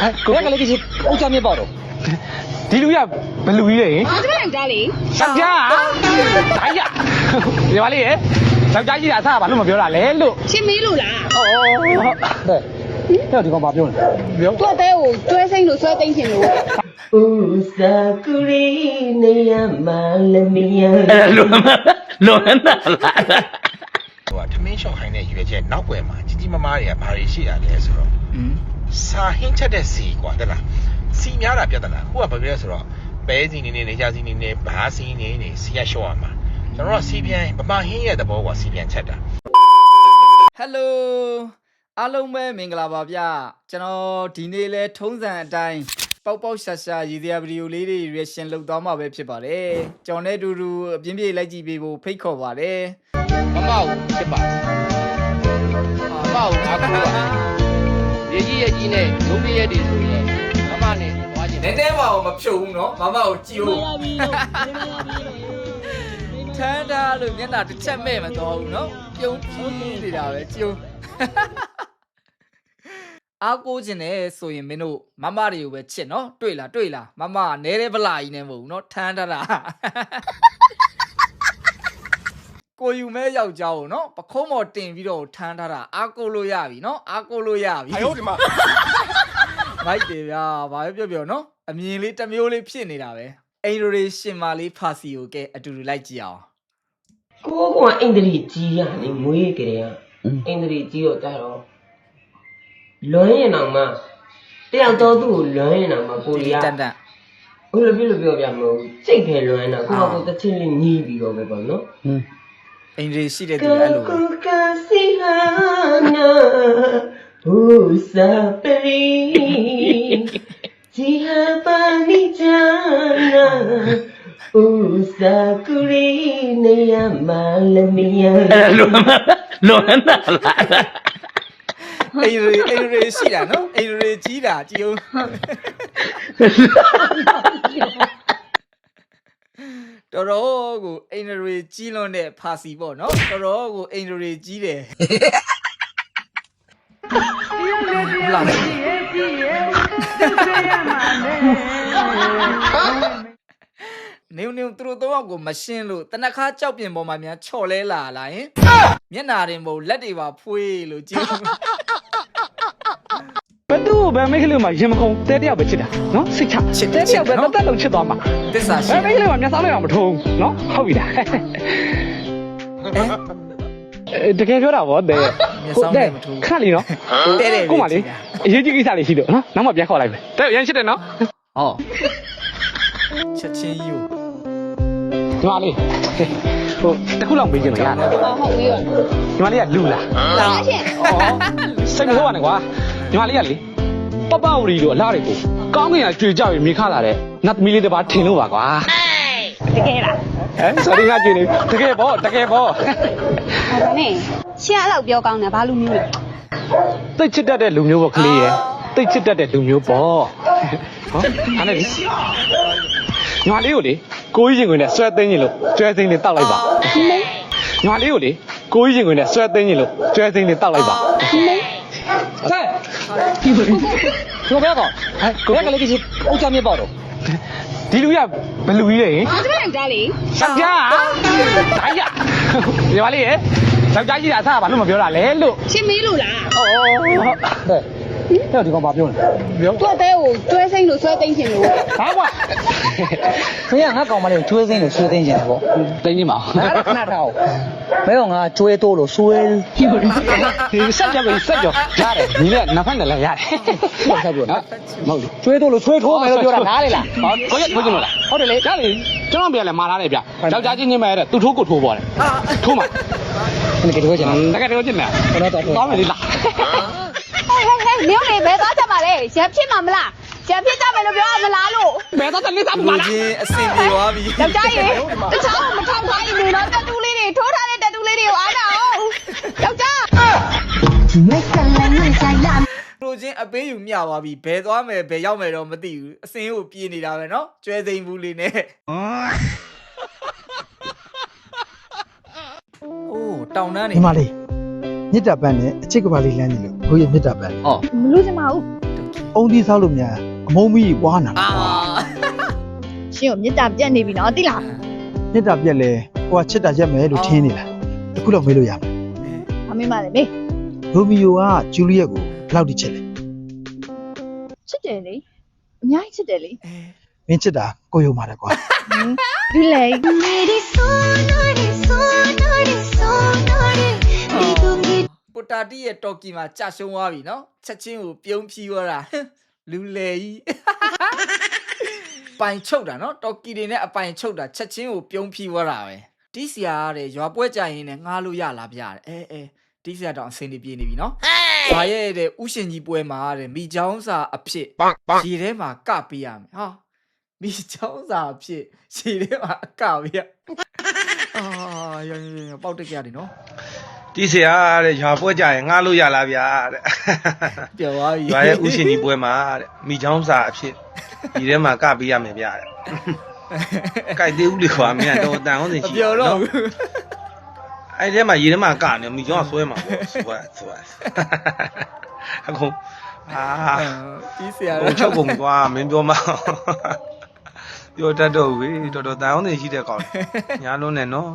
ဟဲ့ကိုရကလေးကြီးအုတ်ချမြေပေါ့တော့ဒီလူရဘယ်လူကြီးလဲဟင်ကျမယောက်ျားလေယောက်ျားဓာရဒီပါလေးရေယောက်ျားကြီးကအစားဘာလို့မပြောတာလဲလို့ရှင်းမေးလို့လားဩဟဲ့တဲ့ဒီကောင်ဘာပြောလဲပြောသူ့အသေးကိုတွဲစိမ့်လို့ဆွဲသိမ့်ချင်လို့ဥစာကူရီနေရမလမီယအဲ့လွန်လွန်တာလားဟိုကထမင်းလျှော့ခိုင်းတဲ့ရွေချက်နောက်ွယ်မှာကြီးကြီးမားမားတွေကဘာတွေရှိတာလဲဆိုတော့ စာဟင်းချက်တဲ့စီကွာတဲ့လားစီများတာပြဿနာခုကဘာဖြစ်လဲဆိုတော့ပဲစီနေနေနေကြစီနေနေဘာစီနေနေစီရလျှော့ရမှာကျွန်တော်ကစီပြန်ဗမာဟင်းရဲ့သဘောကစီပြန်ချက်တာဟယ်လိုအားလုံးပဲမင်္ဂလာပါဗျကျွန်တော်ဒီနေ့လဲထုံးစံအတိုင်းပေါက်ပေါက်ရှာရှာရည်စရာဗီဒီယိုလေးတွေ reaction လုပ်သွားမှာပဲဖြစ်ပါတယ်ကျွန်တော်နဲ့အတူတူအပြင်းပြေးလိုက်ကြည့်ပေးဖို့ဖိတ်ခေါ်ပါတယ်မမကိုဖြစ်ပါမမကိုငါကူပါ ရေကြီးရေကြီးနဲ့ဒုံပြရက်တွေဆိုရင်မမနဲ့သွားခြင်းနည်းနည်းမှမဖြုတ်ဘူးနော်မမကိုကြည့်ဦးထန်းတာလို့မျက်နှာတစ်ချက်မဲ့မတော်ဘူးနော်ပြုံးပြုံးနေတာပဲကြုံအားကိုးခြင်းနဲ့ဆိုရင်မင်းတို့မမတွေကိုပဲချစ်နော်တွေ့လားတွေ့လားမမနဲတဲ့ဗလာကြီးနဲ့မဟုတ်ဘူးနော်ထန်းတာတာ ကိုယူမဲယောက်ျားကိုနော်ပခုံးမော်တင်ပြီးတော့ထမ်းထားတာအာကိုလို့ရပြီနော်အာကိုလို့ရပြီအယုတ်ဒီမှာမိုက်တယ်ဗျာဘာပဲပြောပြောနော်အမြင်လေးတစ်မျိုးလေးဖြစ်နေတာပဲအိန္ဒြေရှင်မာလေးဖာစီကိုကဲအတူတူလိုက်ကြည့်အောင်ကိုကအိန္ဒြေကြီးရနေမွေးကြတယ်အိန္ဒြေကြီးတော့ကြတော့လွမ်းရင်တော့မှတယောက်တော့သူ့ကိုလွမ်းရင်တော့မှကိုရီးယားတန်တန်ဘယ်လိုဖြစ်လို့ပြောပြမလို့စိတ်ခဲလွမ်းတော့ကိုကကိုတစ်ချင်းလေးညီးပြီးတော့ပဲပေါ့နော် အိန္ဒြေရှိတဲ့သူလည်းအဲ့လိုပဲကိုကစီဟာနာဘူစာပရီជីဟာပါနိချာနာဥစာကူရီနေရမလမီယအဲ့လွန်လွန်တာလားအိန္ဒြေအိန္ဒြေရှိတာနော်အိန္ဒြေကြီးတာကြည့်ဦး တော်တော်ကိုအိန္ဒြေကြီးလွန်းတဲ့ဖာစီပေါ့နော်တော်တော်ကိုအိန္ဒြေကြီးတယ်ဟုတ်လားနေုံနေုံသူတို့တော့ကိုမရှင်းလို့တနခါကြောက်ပြင်ပေါ်မှာများချော်လဲလာလာရင်မျက်နာတင်မဟုတ်လက်တွေပါဖွေးလို့ကြည့်ဦးဘယ် သူ့ဘယ်မိတ်ကလေးမှရင်မခုံတဲတယောက်ပဲချစ်တာနော်စိတ်ချချစ်တယ်တဲတယောက်ပဲချစ်တယ်နော်တက်တက်လုံးချစ်သွားမှာသစ္စာရှိဘယ်မိတ်ကလေးမှမျက်စောင်းလိုက်အောင်မထုံးနော်ဟုတ်ပြီလားအဲတကယ်ပြောတာဗောတဲ့မျက်စောင်းနဲ့မထိုးခက်လीနော်တဲ့တဲ့ကိုမလေးအရေးကြီးကိစ္စလေးရှိလို့နော်နောက်မှပြန်ခေါ်လိုက်မယ်တဲ့ရန်ရှိတယ်နော်ဟောချက်ချင်းကြီးကိုညီမလေးဟိုတခုလောက်ပေးချင်လို့ရတယ်ဟုတ်ဟုတ်ပြီပါညီမလေးကလူလားလာရှင်စိတ်မဆိုးပါနဲ့ကွာညီမလေးကလေ ပပဝရီတို့အလားတွေကိုကောင်းကင်ကကြွေကြောက်ရင်မြေခလာတဲ့နတ်သမီးလေးတစ်ပါးထင်လို့ပါကွာတကယ်လားဟမ် sorry ငါကြွေနေတကယ်ပေါ့တကယ်ပေါ့ဟောဒါနဲ့ရှင်အဲ့လောက်ပြောကောင်းတယ်ဘာလူမျိုးလဲသိတ်ချစ်တတ်တဲ့လူမျိုးပေါ့ကလေးရယ်သိတ်ချစ်တတ်တဲ့လူမျိုးပေါ့ဟောအဲ့ဒါလေညီမလေးကိုလေကိုကြီးရင်ခွင်နဲ့ဆွဲသိမ်းရင်လို့ကျွဲသိမ်းလေးတောက်လိုက်ပါညီမလေးကိုလေကိုကြီးရင်ခွင်နဲ့ဆွဲသိမ်းရင်လို့ကျွဲသိမ်းလေးတောက်လိုက်ပါဟဲ့ဒီဘယ် ကိုဘယ်ကောင်ဟဲ့ကိုရကလေးကြီးအုတ်ချမြေပေါ့တော့ဒီလူရဘယ်လူကြီးလဲဟင်ကျမယောက်ျားလေယောက်ျားဓာရဒီပါလေးရေယောက်ျားကြီးကအစားဘာလို့မပြောတာလဲလို့ရှင်းမေးလို့လားဩဟဲ့တဲ့ဒီကောင်ဘာပြောလဲပြောသူ့အသေးကိုတွဲစိမ့်လို့ဆွဲသိမ့်ချင်လို့ဘာကွာခင်ဗျာငါကောင်မလေးကိုကျွေးစင်းလို့ဆွေးသိင်းကြတယ်ပေါ့တိတ်နေမအောင်ငါခဏထားအောင် မဲကောင်ကကျွေးတိုးလို့ဆွေးဒီစက်ကြပဲစက်ကြရတယ်ညီလေးကနဖက်နဲ့လည်းရတယ်ဟုတ်ဆက်ပြောနော်မဟုတ်လေကျွေးတိုးလို့ဆွေးထိုးမယ်လို့ပြောတာနားလေလားဟောကိုရက်ကိုကျင်လို့လားဟုတ်တယ်လေကြားလေကျွန်တော်ပြန်လဲမာထားတယ်ဗျယောက်ျားချင်းချင်းပဲတဲ့သူထိုးကိုထိုးပေါ်တယ်ထိုးမှာဒီကေတော့ကျင်လားတကယ်တော့ကျင်တယ်ကျွန်တော်တော့သွားမယ်လေလားဟဲ့ဟဲ့ဟဲ့မျိုးလေဘယ်သွားချက်ပါလဲရန်ဖြစ်မှာမလားရန်ဖြစ်ကြမယ်လို့ပြောရမလားလို့ဘယ်တော့တလေးသားလူမှာလားချင်းအဆင်ပြေသွားပြီယောက်ျားရေတခြားမထောက်ထားရင်နေတော့တက်တူးလေးတွေထိုးထားတဲ့တက်တူး လေးတွေကိုအားနာအောင်ယောက်ျား လူချင်းအပေးယူမျှသွားပြီဘယ်သွားမယ်ဘယ်ရောက်မယ်တော့မသိဘူးအစင်းကိုပြေးနေတာပဲเนาะကျွဲသိမ်းဘူးလေးနဲ့အိုးတောင်တန်းနေ ညီမလေးမြစ်တာပန်းနဲ့အချစ်ကပါလေးလမ်းနေလို့ကိုရဲ့မြစ်တာပန်း အော် မလို့ချင်ပါဘူး ဩ အုံးသီးစားလို့များအမုံမီးပွားနာ အာ ရှင်ကိုမြစ်တာပြတ်နေပြီနော်တိလား မြစ်တာပြက်လဲကိုကချစ်တာရက်မယ်လို့ထင်းနေလား တခုတော့မေးလို့ရမယ်အမေမလည်းမေးရိုမီယိုကဂျူလီယက်ကိုဘယ်လောက်ထိချစ်လဲချစ်တယ်လေအများကြီးချစ်တယ်လေမင်းချစ်တာကိုယုံပါတယ်ကွာဒီလေပူတာတီရဲ့တော်ကီမှာကြာရှုံးသွားပြီနော်ချက်ချင်းကိုပြုံးဖြီးသွားတာဟမ်လူလေကြီးပိုင်ချုပ်တာနော်တော်ကီတွေနဲ့အပိုင်ချုပ်တာချက်ချင်းကိုပြုံးဖြီးသွားတာပဲ တီးစီယာတဲ့ရွာပွဲကြရင်လည်းငားလို့ရလားဗျာတဲ့အဲအဲတီးစီယာတော့အဆင်ပြေနေပြီနော်ဘာရဲ့တဲ့ဥရှင်ကြီးပွဲမှာတဲ့မိချောင်းစာအဖြစ်ခြေထဲမှာကပေးရမယ်ဟာမိချောင်းစာအဖြစ်ခြေထဲမှာကပေးရအာရရရပေါက်တက်ကြတယ်နော်တီးစရာတဲ့ရွာပွဲကြရင်ငှားလို့ရလားဗျာတဲ့ပျော်သွားပြီရွာရဲ့ဥရှင်ကြီးပွဲမှာတဲ့မိချောင်းစာအဖြစ်ဒီထဲမှာကပေးရမယ်ဗျာတဲ့ ကြိုက်သေးဦးလေခွာမင်းကတော့တန်အောင်စင် မ ရှိ ပျော်တော့ဘူး အဲ့ထဲမှာရေထဲမှာကနေမိချောင်းကဆွဲမှာပေါ့ဆွဲဆွဲအခုအာ တီးဆရာ ဟိုချုပ်ကုန်ကွာမင်းပြောမပြောတတ်တော့ဝေးတော်တော်တန်အောင်စင်ရှိတဲ့ကောင်ညာလုံးနဲ့နော်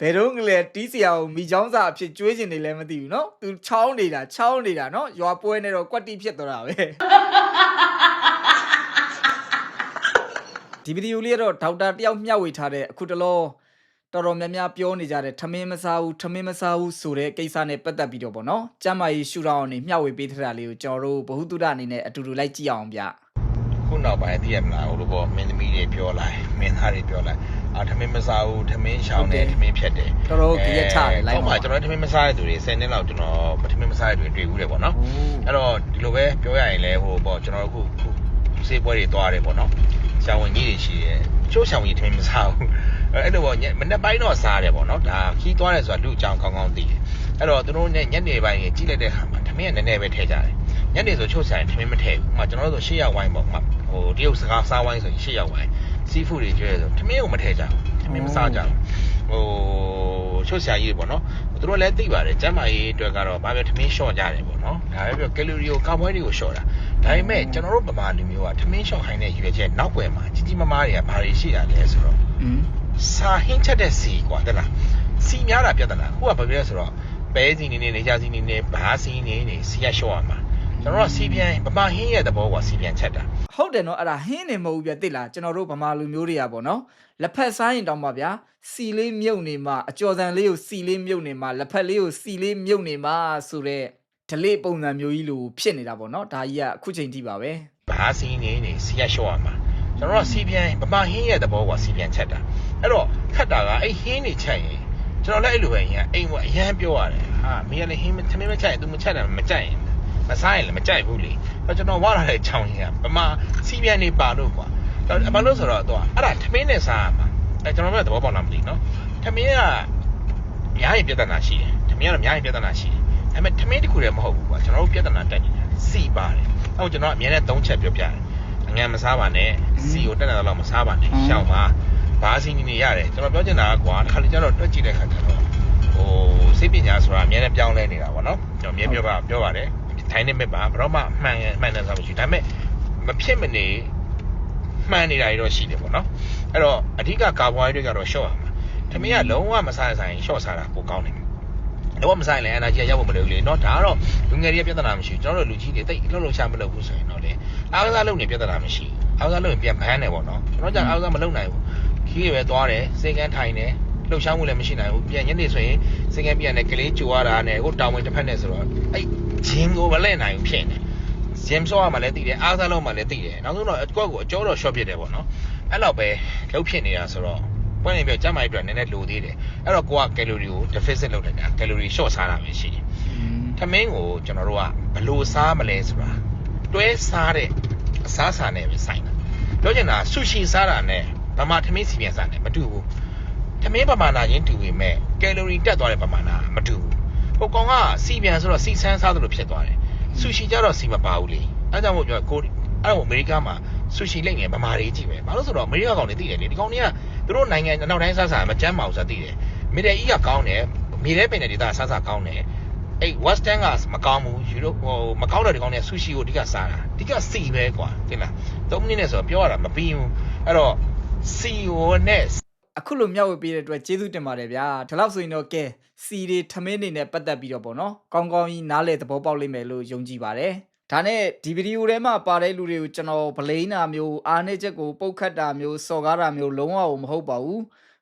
ဘယ်တော့ကလေးတီးဆရာကိုမိချောင်းစာအဖြစ်ကျွေးကျင်နေလဲမသိဘူးเนาะသူချောင်းနေတာချောင်းနေတာเนาะရွာပွဲနေတော့ကွက်တိဖြစ်သွားတာပဲ ဒီဗီဒီယိုလေးကတော့ဒေါက်တာတယောက်မျှဝေထားတဲ့အခုတလောတော်တော်များများပြောနေကြတဲ့ထမင်းမစားဘူးထမင်းမစားဘူးဆိုတဲ့ကိစ္စနဲ့ပတ်သက်ပြီးတော့ဗောနော်ကျမ်းမာရေးရှူထောင့်အနေမျှဝေပေးထားတာလေးကိုကျွန်တော်တို့ဘ ഹു တုဒအနေနဲ့အတူတူလိုက်ကြည့်အောင်ဗျခုနောက်ပိုင်းသိရမလားဟိုလိုပေါ့မင်းသမီးတွေပြောလိုက်မင်းသားတွေပြောလိုက်အာထမင်းမစားဘူးထမင်းရှောင်းတယ်ထမင်းဖြတ်တယ်တော်တော်ကြရက်ချတယ်လိုက်ဟောမှာကျွန်တော်ထမင်းမစားတဲ့သူတွေ10နှစ်လောက်ကျွန်တော်ထမင်းမစားတဲ့သူတွေတွေ့ဘူးတယ်ပေါ့နော်အဲ့တော့ဒီလိုပဲပြောရရင်လည်းဟိုပေါ့ကျွန်တော်တို့အခုခုစေးပွဲတွေသွားတယ်ပေါ့နော်။ ဆောင်းဝင်ကြီးတွေရှိတယ်။ချိုးဆောင်းကြီးထင်မစားဘူး။အဲ့လိုပေါ့ညမနေ့ပိုင်းတော့စားတယ်ပေါ့နော်။ဒါခီးသွားတယ်ဆိုတာလူအကြောင်းကောင်းကောင်းသိတယ်။အဲ့တော့သူတို့ညညနေပိုင်းကြီးကြီးလိုက်တဲ့ခါမှာထမင်းကနည်းနည်းပဲထည့်ကြတယ်။ညနေဆိုချိုးဆိုင်ထမင်းမထည့်ဘူး။ဥပမာကျွန်တော်တို့ဆို၈ရောက်ဝိုင်းပေါ့။ဥပမာဟိုတရုတ်စကားစားဝိုင်းဆိုရင်၈ရောက်ဝိုင်း။စီးဖူးတွေကျွဲဆိုထမင်းကိုမထည့်ကြဘူး။ထမင်းမစားကြဘူး။ဟိုချိုးဆရာကြီးတွေပေါ့နော်။သူတို့လည်းသိပါတယ်။ကျန်းမာရေးအတွက်ကတော့ဘာပဲထမင်းလျှော့ကြတယ်ပေါ့နော်။ဒါပဲပြောကယ်လိုရီကိုကာဘွိုက်တွေကိုလျှော့တာ။ ဒါပေမဲ့ကျွန်တော်တို့ဗမာလူမျိုးကထမင်းလျှော့ခိုင်းတဲ့ရွေချက်နောက်ွယ်မှာကြီးကြီးမားမားတွေကဘာတွေရှိတာလဲဆိုတော့อืมစာဟင်းချက်တဲ့စီကွာတဲ့လားစီများတာပြဿနာခုကဘာဖြစ်လဲဆိုတော့ပဲစီနေနေနေကြစီနေနေဘာစီနေနေစီရလျှော့ရမှာကျွန်တော်ကစီပြန်ဗမာဟင်းရဲ့သဘောကစီပြန်ချက်တာဟုတ်တယ်နော်အဲ့ဒါဟင်းနေမဟုတ်ဘူးပြတိလားကျွန်တော်တို့ဗမာလူမျိုးတွေကပေါ့နော်လက်ဖက်စားရင်တောင်မှဗျာစီလေးမြုပ်နေမှအကျော်ဆန်လေးကိုစီလေးမြုပ်နေမှလက်ဖက်လေးကိုစီလေးမြုပ်နေမှဆိုတော့ ဒလေးပုံစံမျိုးကြီးလိုဖြစ်နေတာပေါ့နော်ဒါကြီးကအခုချိန်ထိပါပဲဘာစီနေနေစီရလျှော့ရမှာကျွန်တော်ကစီပြန်ဗမာဟင်းရဲ့သဘောကစီပြန်ချက်တာအဲ့တော့ခက်တာကအဲ့ဟင်းနေချက်ရင်ကျွန်တော်လည်းအဲ့လိုပဲရင်အိမ်ကအရန်ပြောရတယ်ဟာမင်းကလည်းဟင်းသမင်းမချက်ရင် तू မချက်တယ်မကြိုက်ရင်မစားရင်လည်းမကြိုက်ဘူးလေအဲ့ကျွန်တော်ဝါလာတဲ့ချောင်းရင်ကဗမာစီပြန်နေပါလို့ကွာဘာလို့ဆိုတော့တော့အဲ့ဒါသမင်းနဲ့စားရမှာအဲ့ကျွန်တော်လည်းသဘောပေါက်လားမသိဘူးနော်သမင်းကအများကြီးပြဿနာရှိတယ်သမင်းကတော့အများကြီးပြဿနာရှိတယ် ဒါပေမဲ့သမင်းတစ်ခုတည်းမဟုတ်ဘူးကွာကျွန်တော်တို့ပြဿနာတက်နေတယ်စီပါတယ်အဲ့တော့ကျွန်တော်အများနဲ့၃ချက်ပြောပြတယ်အငန်မစားပါနဲ့စီကိုတက်တယ်တော့မစားပါနဲ့ရှောင်းပါဘာစီနေနေရတယ်ကျွန်တော်ပြောချင်တာကကွာတစ်ခါလေကျတော့တွက်ကြည့်တဲ့ခါကျတော့ဟိုစိတ်ပညာဆိုတာအများနဲ့ပြောင်းလဲနေတာပေါ့နော်ကျွန်တော်အများပြောပါပြောပါတယ်ထိုင်းနေမဲ့ပါဘယ်တော့မှအမှန်အမှန်တယ်ဆိုတာမရှိဘူးဒါပေမဲ့မဖြစ်မနေမှန်နေတာတွေတော့ရှိတယ်ပေါ့နော်အဲ့တော့အဓိကကာဘွိုဟိုက်ဒရိတ်ကတော့ရှော့ရမှာတမင်းကလုံးဝမစားဆိုင်ရှော့စားတာပိုကောင်းတယ် လုံးဝမဆိုင်လဲအနာကြီးရောက်ဖို့မလိုဘူးလေเนาะဒါကတော့လူငယ်တွေကပြဿနာမရှိဘူးကျွန်တော်တို့လူကြီးတွေတိတ်လှုပ်လှုပ်ရှားမလုပ်ဘူးဆိုရင်တော့လေအားကစားလုပ်နေပြဿနာမရှိဘူးအားကစားလုပ်ရင်ပြန်ဘန်းတယ်ပေါ့နော်ကျွန်တော်ကြောင့်အားကစားမလုပ်နိုင်ဘူးခီးတွေပဲသွားတယ်စေကန်းထိုင်တယ်လှုပ်ရှားမှုလည်းမရှိနိုင်ဘူးပြန်ညနေဆိုရင်စေကန်းပြန်တယ်ကလေးကြွားတာနဲ့ဟိုတောင်ဝင်တစ်ဖက်နဲ့ဆိုတော့အဲ့ဂျင်းကိုမလဲနိုင်ဘူးဖြစ်နေဂျင်းဆော့ရမှလည်းတည်တယ်အားကစားလုပ်မှလည်းတည်တယ်နောက်ဆုံးတော့အကွက်ကိုအကျော်တော့ short ဖြစ်တယ်ပေါ့နော်အဲ့လောက်ပဲလှုပ်ဖြစ်နေတာဆိုတော့ ပွင့်နေပြကျမ်းမာရေးအတွက်နည်းနည်းလိုသေးတယ်အဲ့တော့ကိုကကယ်လိုရီကို deficit လုပ်တယ်ကကယ်လိုရီ short စားတာပဲရှိတယ်ထမင်းကိုကျွန်တော်တို့ကဘလို့စားမလဲဆိုတာတွဲစားတဲ့အစားအစာနဲ့ပဲဆိုင်တာပြောချင်တာဆူရှီစားတာနဲ့ဗမာထမင်းစီပြန်စားတယ်မတူဘူးထမင်းပမာဏချင်းတူပေမဲ့ကယ်လိုရီတက်သွားတဲ့ပမာဏမတူဘူးဟိုကောင်ကစီပြန်ဆိုတော့စီဆန်းစားသလိုဖြစ်သွားတယ်ဆူရှီကျတော့စီမပါဘူးလေအဲဒါကြောင့်မို့ပြောကိုအဲ့တော့အမေရိကမှာဆူရှီလိမ့်နေဗမာတွေကြီးပဲဘာလို့ဆိုတော့အမေရိကကောင်တွေသိတယ်လေဒီကောင်တွေက သူတို့နိုင်ငံနောက်တိုင်းစားစားမကြမ်းပါဘူးဆိုတာသိတယ်မြေတယ်ကြီးကကောင်းတယ်မြေထဲပင်တဲ့ဒေသစားစားကောင်းတယ်အဲ့ western ကမကောင်းဘူးယူရိုဟိုမကောင်းတဲ့ဒီကောင်းတဲ့ဆူရှီကိုအဓိကစားတာအဓိကစီပဲကွာတင်လား3မိနစ်နဲ့ဆိုတော့ပြောရတာမပြီးဘူးအဲ့တော့စီဟိုနဲ့အခုလိုမျှဝေပေးတဲ့အတွက်ကျေးဇူးတင်ပါတယ်ဗျာဒီလောက်ဆိုရင်တော့ကဲစီတွေထမင်းတွေနဲ့ပတ်သက်ပြီးတော့ပေါ့နော်ကောင်းကောင်းကြီးနားလေသဘောပေါက်လိမ့်မယ်လို့ယုံကြည်ပါတယ် ဒါနဲ့ဒီဗီဒီယိုထဲမှာပါတဲ့လူတွေကိုကျွန်တော်ဗလိန်တာမျိုးအားနေချက်ကိုပုတ်ခတ်တာမျိုးစော်ကားတာမျိုးလုံးဝမဟုတ်ပါဘူး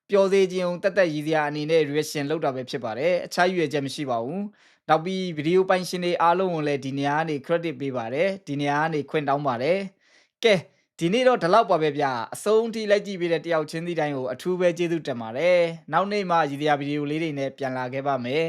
ပျော်စေခြင်းတက်တက်ရည်စရာအနေနဲ့ reaction လုပ်တာပဲဖြစ်ပါတယ်အခြားရွေချက်မရှိပါဘူးနောက်ပြီးဗီဒီယိုပိုင်ရှင်တွေအားလုံးကိုလည်းဒီနေရာကနေ credit ပေးပါတယ်ဒီနေရာကနေခွင့်တောင်းပါတယ်ကဲဒီနေ့တော့ဒီလောက်ပါပဲဗျအဆုံးထိလိုက်ကြည့်ပေးတဲ့တယောက်ချင်းစီတိုင်းကိုအထူးပဲကျေးဇူးတင်ပါတယ်နောက်နေ့မှရည်ရွယ်ဗီဒီယိုလေးတွေနဲ့ပြန်လာခဲ့ပါမယ်